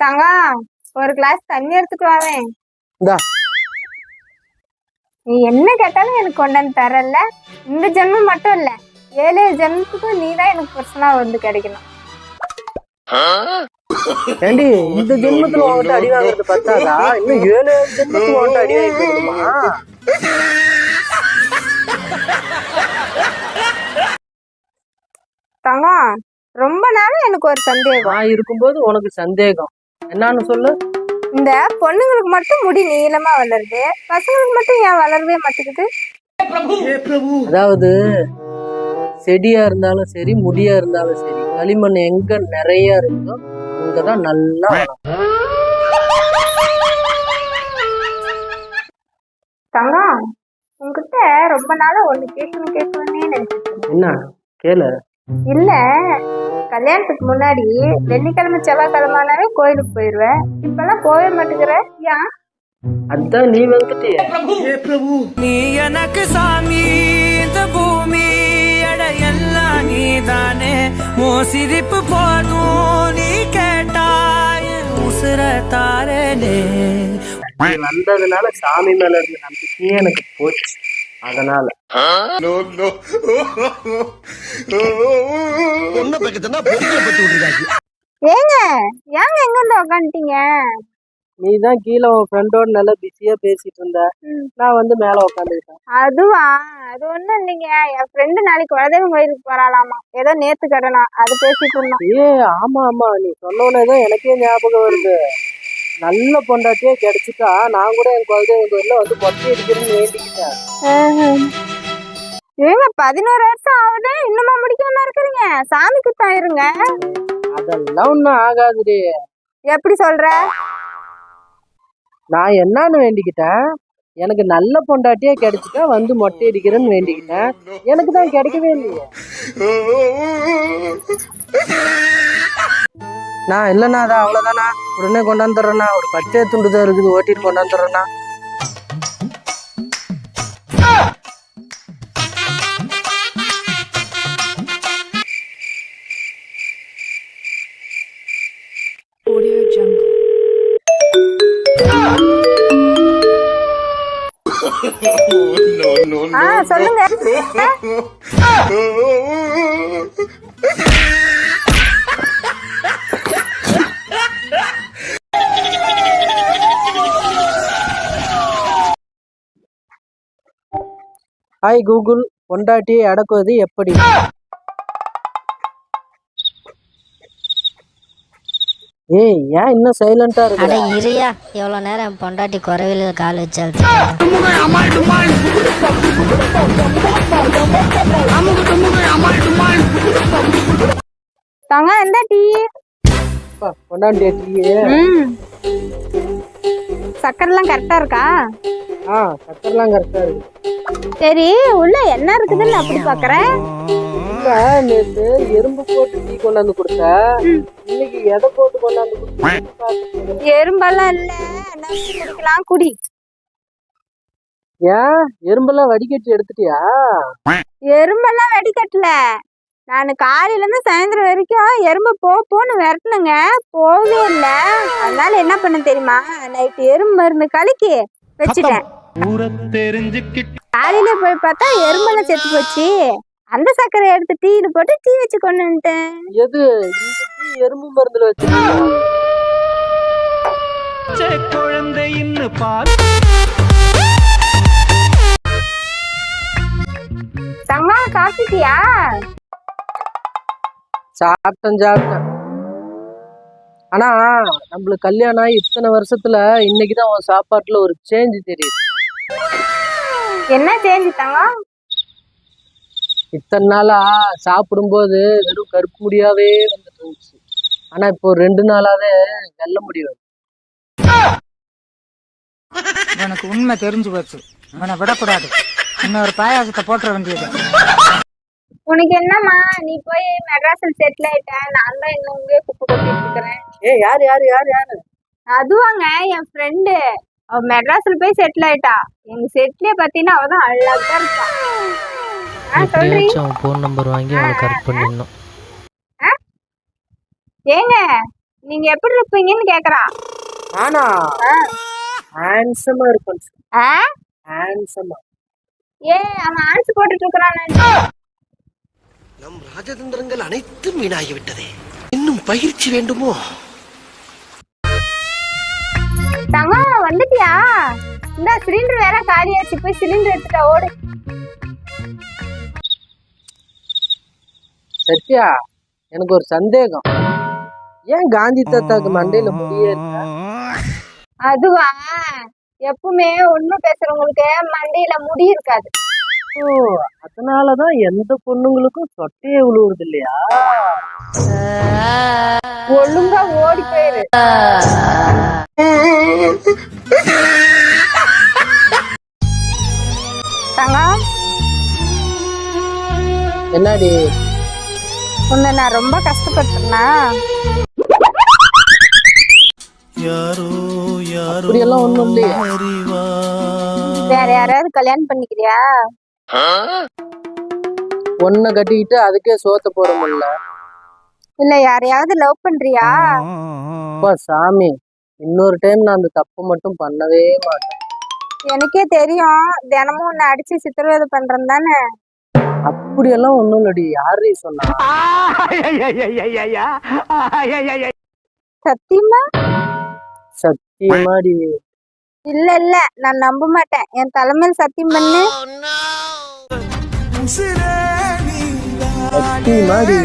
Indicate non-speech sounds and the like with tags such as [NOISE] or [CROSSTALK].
தங்கம் ஒரு கிளாஸ் தண்ணி எடுத்துட்டு வாவேன் நீ என்ன கேட்டாலும் எனக்கு கொண்டு வந்து தரல. இந்த ஜென்மம் மட்டும் இல்ல ஏழு ஜென்மத்துக்கும் நீ தான் எனக்கு பர்சனா வந்து கிடைக்கணும். ஏண்டி இந்த ஜென்மத்துல உன்கிட்ட அடி வாங்குறது பத்தாதா? இன்னும் ஏழு ஜென்மத்துக்கு உன்கிட்ட அடி வாங்கிட்டு இருக்கணுமா தங்கம் ரொம்ப நேரம் எனக்கு ஒரு சந்தேகம். நான் இருக்கும்போது உனக்கு சந்தேகம். என்னன்னு சொல்லு. இந்த பொண்ணுங்களுக்கு மட்டும் முடி நீளமா வளருது. பசங்களுக்கு மட்டும் ஏன் வளரவே மாட்டேங்குது? அதாவது செடியா இருந்தாலும் சரி முடியா இருந்தாலும் சரி களிமண் எங்க நிறைய இருக்குதோ அங்கதான் நல்லா வளரும். தங்கம் உன்கிட்ட ரொம்ப நாளா ஒண்ணு கேட்கணும் கேட்கணும்னே நினைச்சிட்டு இருந்தேன். என்ன? கேளு. இல்ல கல்யாணத்துக்கு முன்னாடி வெள்ளிக்கிழமை செவ்வாய்க்கிழமைனாவே கோயிலுக்கு போயிருவேன். இப்பெல்லாம் போகவே மாட்டேங்கிற. ஏன் அதான் நீ வந்துட்டிய. நீ எனக்கு சாமி இந்த பூமி எல்லாம் நீதானே. ஓ சிரிப்பு போதும் நீ கேட்டாய் உசுர தாரனே. நீ வந்ததுனால சாமி மேல இருந்த நம்பிக்கையே எனக்கு போச்சு. அதனால. ஏங்க ஏங்க எங்க வந்து உக்காந்துட்டீங்க? நீ தான் கீழே உன் ஃப்ரெண்டோட நல்லா பிஸியா பேசிட்டு இருந்த. நான் வந்து மேல உட்காந்துக்கிட்டேன் அதுவா? அது ஒண்ணும் இல்லைங்க. என் ஃப்ரெண்டு நாளைக்கு குலதெய்வம் கோயிலுக்கு போறாளாமா? ஏதோ நேத்து கடனா அது பேசிட்டு இருந்தோம். ஏ ஆமா ஆமா. நீ சொன்னோன்னேதான் எனக்கே ஞாபகம் வருது. நல்ல பொண்டாட்டியே கிடைச்சிட்டா நான் கூட என் குலதெய்வம் கோயில்ல வந்து மொட்டை அடிக்கிறேன்னு வேண்டிக்கிட்டேன். ஏங்க பதினோரு வருஷம் ஆகுது இன்னுமா முடிக்காம இருக்கிறீங்க? சாமி குத்தாயிருங்க அதெல்லாம் ஒண்ணும் ஆகாதுடி. எப்படி சொல்ற? நான் என்னன்னு வேண்டிக்கிட்டேன். எனக்கு நல்ல பொண்டாட்டியே கிடைச்சிட்டா வந்து மொட்டை அடிக்கிறேன்னு வேண்டிக்கிட்டேன். எனக்கு தான் கிடைக்கவே இல்லையே. [LAUGHS] நான் இல்லைண்ணா அதான் அவ்வளோதானா உடனே கொண்டாந்துடுறேண்ணா ஒரு பச்சை துண்டு தான் இருக்குது ஓட்டிட்டு கொண்டாந்துடுறேண்ணா Audio Jungle. ஆ சொல்லுங்க. ஹாய் கூகுள் பொண்டாட்டியை அடக்குவது எப்படி? ஏய் ஏன் இன்னும் சைலண்டா அட இருக்கு? இரியா எவ்வளோ நேரம் பொண்டாட்டி குறவில கால் வச்சால் தங்க எந்த டீ? பொண்டாட்டி ம். சக்கரெல்லாம் கரெக்டா இருக்கா? ஆ சக்கரெல்லாம் கரெக்டா இருக்கு. சரி உள்ள என்ன இருக்குதுன்னு அப்படி பாக்குறேன். இல்ல, நேத்து எறும்பு போட்டு டீ கொண்டாந்து கொடுத்த. இன்னைக்கு எதை போட்டு கொண்டாந்து கொடுத்த? எறும்பெல்லாம் இல்ல. குடிக்கலாம்? குடி. ஏன்? எறும்பெல்லாம் வடிகட்டி எடுத்துட்டியா? எறும்பெல்லாம் வெடிக்கட்டல நான் காலையில இருந்து சாயந்தரம் வரைக்கும் எறும்பு போ போன்னு விரட்டுனுங்க. போகவே இல்ல. அதனால என்ன பண்ண தெரியுமா? நைட்டு எறும்பு மருந்து கலக்கி வச்சுட்டேன். காலையில போய் பார்த்தா எறும்பெல்லாம் செத்து போச்சு. அந்த சர்க்கரை எடுத்து டீல போட்டு டீ வச்சு கொண்டு வந்துட்டேன். எது? எறும்பு மருந்துல வச்சிருக்கியா குழந்தை இன்னும் பால் தங்கா சாப்பிட்டியா சாப்பிட்டேன் சாப்பிட்டேன். ஆனா நம்மளுக்கு கல்யாணம் ஆகி இத்தனை வருஷத்துல இன்னைக்குதான் உன் சாப்பாட்டுல ஒரு சேஞ்ச் தெரியுது. என்ன சேஞ்ச் தங்கம் இத்தனை நாளா சாப்பிடும்போது வெறும் கருப்பு முடியாவே வந்துட்டு இருந்துச்சு ஆனா இப்போ ரெண்டு நாளாவே வெள்ள முடியும் உனக்கு உண்மை தெரிஞ்சு போச்சு. இவனை விடக்கூடாது. இன்னொரு பாயாசத்தை போட்டுற வேண்டியது. உனக்கு என்னம்மா? நீ போய் மெட்ராஸில் செட்டில் ஆயிட்ட. நான் தான் இன்னும் இங்கே குப்பை கொட்டிட்டு இருக்கிறேன். ஏ யாரு யாரு யாரு யாரு? அதுவாங்க என் ஃப்ரெண்டு அவ மெட்ராஸ்ல போய் செட்டில் ஆயிட்டா. எங்க செட்லயே பாத்தீங்கன்னா அவ தான் அழகா இருக்கா. ஆ சொல்றீ. ஃபோன் நம்பர் வாங்கி அவளை கரெக்ட் பண்ணிடணும். ஏங்க நீங்க எப்படி இருப்பீங்கன்னு கேக்குறா. நானா? ஹேண்ட்ஸமா இருப்பேன். ஆ? ஹேண்ட்ஸமா ஏ அவன் ஆன்ஸ் போட்டுட்டு இருக்கிறான். நம் ராஜதந்திரங்கள் அனைத்தும் வீணாகிவிட்டதே. இன்னும் பயிற்சி வேண்டுமோ? தங்கம் வந்துட்டியா? இந்த சிலிண்டர் வேற காலியாச்சு போய் சிலிண்டர் எடுத்துட்டா ஓடு. சத்யா எனக்கு ஒரு சந்தேகம். ஏன் காந்தி தாத்தாக்கு மண்டையில முடியே அதுவா? எப்பவுமே உண்மை பேசுறவங்களுக்கு மண்டையில முடி இருக்காது. அதனாலதான் எந்த பொண்ணுங்களுக்கும் சொட்டையே விழுவுறது இல்லையா? ஒழுங்கா ஓடி போயிரு. தங்கம்? என்னடி? உன்னை நான் ரொம்ப கஷ்டப்பட்டுனா அப்படியெல்லாம் ஒண்ணும் இல்லையே. வேற யாராவது கல்யாணம் பண்ணிக்கிறியா? ஒன்ன கட்டிக்கிட்டு அதுக்கே சோத்த போட முடியல. இல்ல யாரையாவது லவ் பண்றியா? அப்பா சாமி. இன்னொரு டைம் நான் அந்த தப்பு மட்டும் பண்ணவே மாட்டேன். எனக்கே தெரியும். தினமும் உன்னை அடிச்சு சித்திரவதை பண்றேன் தானே? அப்படியெல்லாம் ஒண்ணும் இல்லடி. யாரு சொன்னா? சத்தியமா? சத்தியமாடி. இல்ல இல்ல. நான் நம்ப மாட்டேன். என் தலைமையில் சத்தியம் பண்ணு. சத்தியமாடி